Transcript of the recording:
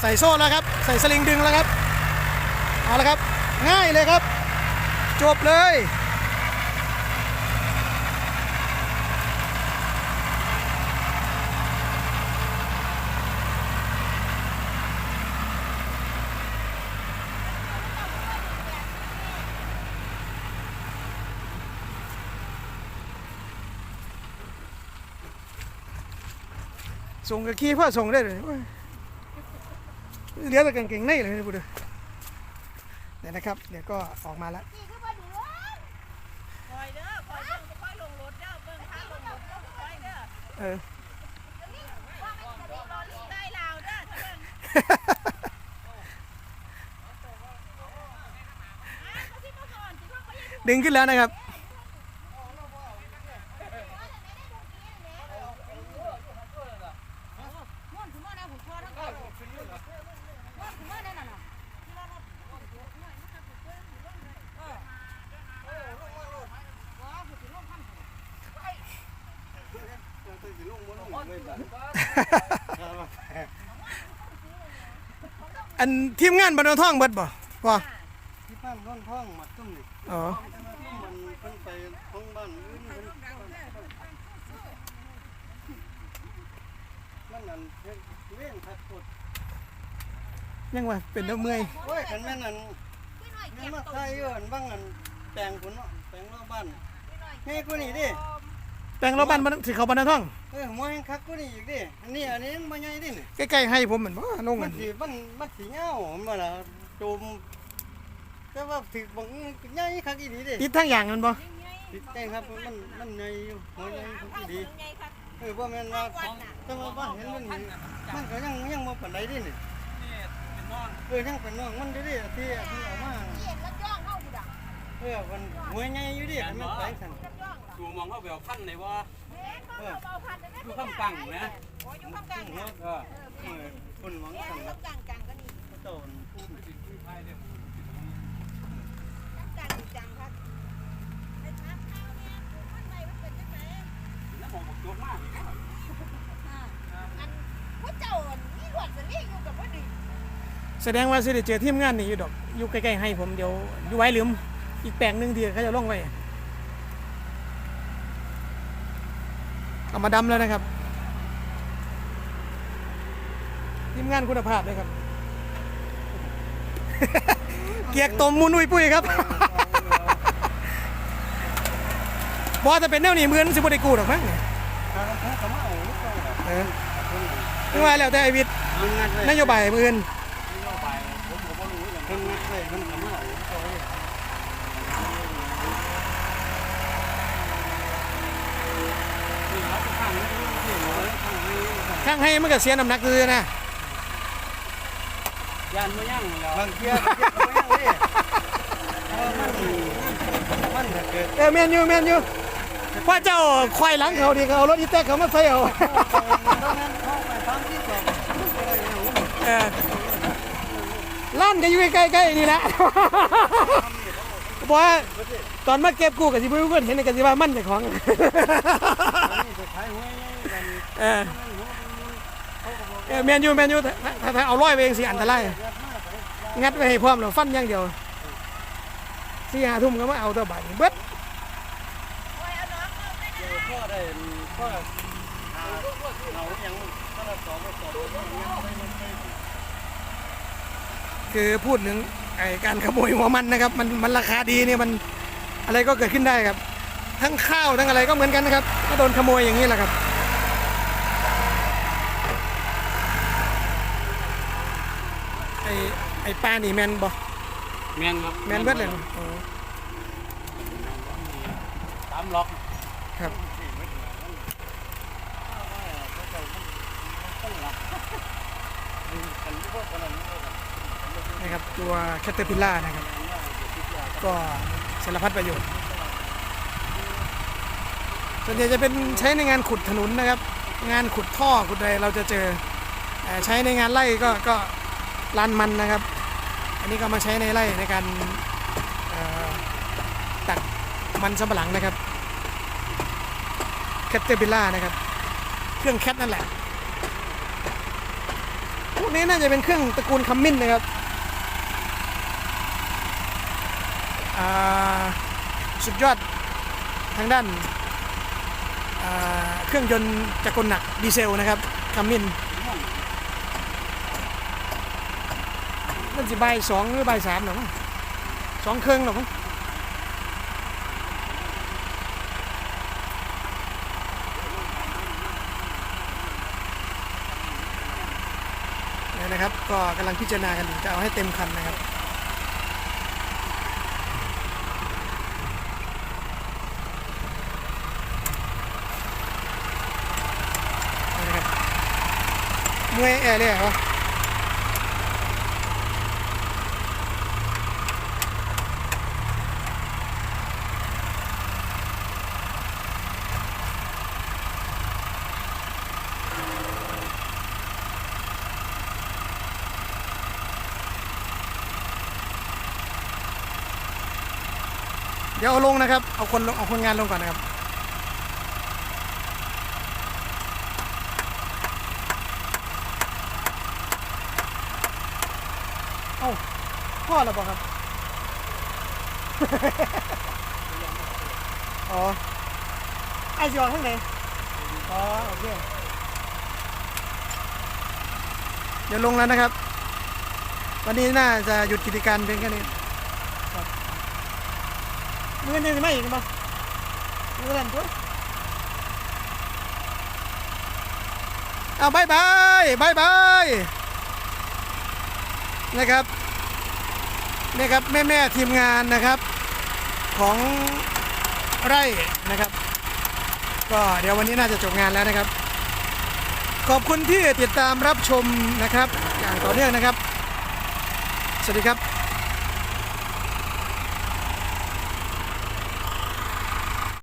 ใส่โซ่แล้วครับ ใส่สลิงดึงแล้วครับ เอาละครับ ง่ายเลยครับ จบเลย ส่งกับขี้พ่อส่งได้เลย เหลือแต่กางเกงในเลยนะบุตรเดี๋ยวนะครับ เดี๋ยวก็ออกมาแล้วนี่คือบ่ดีเว้ยคอยเด้อคอยเบิ่งค่อยลงรถเด้อเบิ่งทางลงรถเด้อคอยเด้อเออรอลิงได้ลาวเด้อถ้าเบิ่งดึงขึ้นแล้วนะครับ ม่วนคือม่วนนะผมคอทั้งตัวม่วนคือม่วนนั่นน่ะ อันทีมงานบรรทองเบิดบ่พ่อที่บ้านร่อนท้องหมัดตุ้มนี่อ๋อมันเพิ่นไปท้องบ้านอื่นเพิ่นนั่นนั่นเฮ็ดเลี้ยงทัดกดยังว่าเป็นเด้อเมื่อยโอ้ยคันแม่นอันพี่น้อยแม่เก็นบมาตใส่เอิ้นบ้างอันแปลงพุ่นเนาะแปลงรอบบ้านแม่กูนี่ดิ แปลงรถบ้านมันสิเขาบรรทองเออหมอแห่งคักกูนี่อีกดิอันนี้อันนี้มันบ่ใหญ่ดินี่ใกล้ๆให้ผมเหมือนบ่ลงมักันนสิมันมันสิเหงามาล่ะจมแต่ว่าถึกบังใหญ่คักอีหลีดิติดทั้งอย่างมันบ่ติดแต่งครับมันมันใหญ่อยู่หัวใหญ่คักอีหลีไงครับเออว่าแม่นว่าแต่ว่าว่าเห็นมันนี่มันก็ยังยังบ่ปานใดดินี่เออยังเป็นน้องมันอยู่ดิที่ที่เอามาเห็นแล้ว เออมันหัวใหญ่อยู่ดิมันไปสั่นดูมองเข้าไปเอาขั้นไหนว่าเออดูข้างกลางนะโอ้ยอยู่ข้างกลางหัวนะเออเออคนหวังสั่นข้างกลางกลางก็นี่โตนกลางจังครับไอ้น้ำข้าวเนี่ยมันไหนมันเป็นจังไดแล้วมองบอกตัวมากอันผู้เจ้านี่หลวดสลีอยู่กับบ่ดีแสดงว่าสิได้เจอทีมงานนี่อยู่ดอกอยู่ใกล้ๆให้ผมเดี๋ยวอยู่ไว้ลืม อีกแปลงหนึงที่เขาจะลงไว้เอามาดำแล้วนะครับทีมงานคุณภาพเลยครับ เกียกตมมุนอุ้ยปุ้ยครับบอจะเป็นแนวนี้เหมือนสิบได้กูหรอกมั้งเนี่ยทางเขาก็มาเอาลูกเขาเออไม่ว่าแล้วแต่ไอวิทย์มันงัดไว้นโยบายมือนมันงัดไว้มันก็มาเอาลูกเขาเลยนี่ครับข้างนี้นี่หมอ ข้างนี้ข้างให้มันก็เสียน้ำหนักคือนะยานมาย่างแล้วบางเที่ยบางเที่ยก็ไม่เอาดิเออมันมันถ้าเกิดเออแมนยูแมนยูพ่อเจ้าควายหลังเขาดีเขาเอารถอีแตกเขามาใส่เอาตอนนั้นเข้าไปทางที่สองอะไรอย่างเงี้ยเออล้านก็อยู่ใกล้ๆนี่แหละบอกว่าตอนมาเก็บกูกับสิบุ้ยเห็นกับสิว่ามันเจ้าของ เออเออแมนยูแมนยูถ้าถ้าเอาร้อยไปเองสิอันตรายงัดไว้ให้พร้อมแล้วฟันอย่างเดียวสี่ห้าทุ่มก็มาเอาตัวบัตรเบิดพ่อได้พ่อเหาอย่างถ้าเราสอบก็สองคือพูดถึงไอการขโมยหัวมันนะครับ มันมันราคาดีเนี่ยมันอะไรก็เกิดขึ้นได้ครับ ทั้งข้าวทั้งอะไรก็เหมือนกันนะครับ ก็โดนขโมยอย่างนี้แหละครับ ไอไอปลานี่แมนบ่แมนครับแมนเบิดเลยเนอะอ๋อตามล็อกครับนะครับตัวแคตเตอร์พิลล่านะครับ ก็สารพัดประโยชน์ ส่วนใหญ่จะเป็นใช้ในงานขุดถนนนะครับ งานขุดท่อขุดอะไรเราจะเจอใช้ในงานไร่ก็ก็ลานมันนะครับ อันนี้ก็มาใช้ในไร่ในการตัดมันสำปะหลังนะครับแคตเตอร์บิลล่านะครับ เครื่องแคทนั่นแหละโอ้วกนี้น่าจะเป็นเครื่องตระกูลคัมมินนะครับสุดยอดทางด้าน เครื่องยนต์จักรหนักดีเซลนะครับคัมมินมันสิใบสองหรือใบสามหรอมั้งสองเครื่องหรอมั้งเนี่ยนะครับก็กำลังพิจารณากันอยู่จะเอาให้เต็มคันนะครับ นี่นะครับ มวยแอร์เลยเหรอเดี๋ยวเอาลงนะครับ เอาคนลงเอาคนงานลงก่อนนะครับ เอ้าพ่อแล้วบอกครับ อ๋อไอ้สิออกข้างไหนอ๋อโอเคเดี๋ยวลงแล้วนะครับ วันนี้น่าจะหยุดกิจการเพียงแค่นี้ครับมือนี่ไม่อีกมั้ยมือนั่นตัวเอาบายบายบายบาย นะครับนี่ครับแม่แม่ทีมงานนะครับของไร่นะครับ ก็เดี๋ยววันนี้น่าจะจบงานแล้วนะครับ ขอบคุณที่ติดตามรับชมนะครับ อย่างต่อเนื่องนะครับ สวัสดีครับ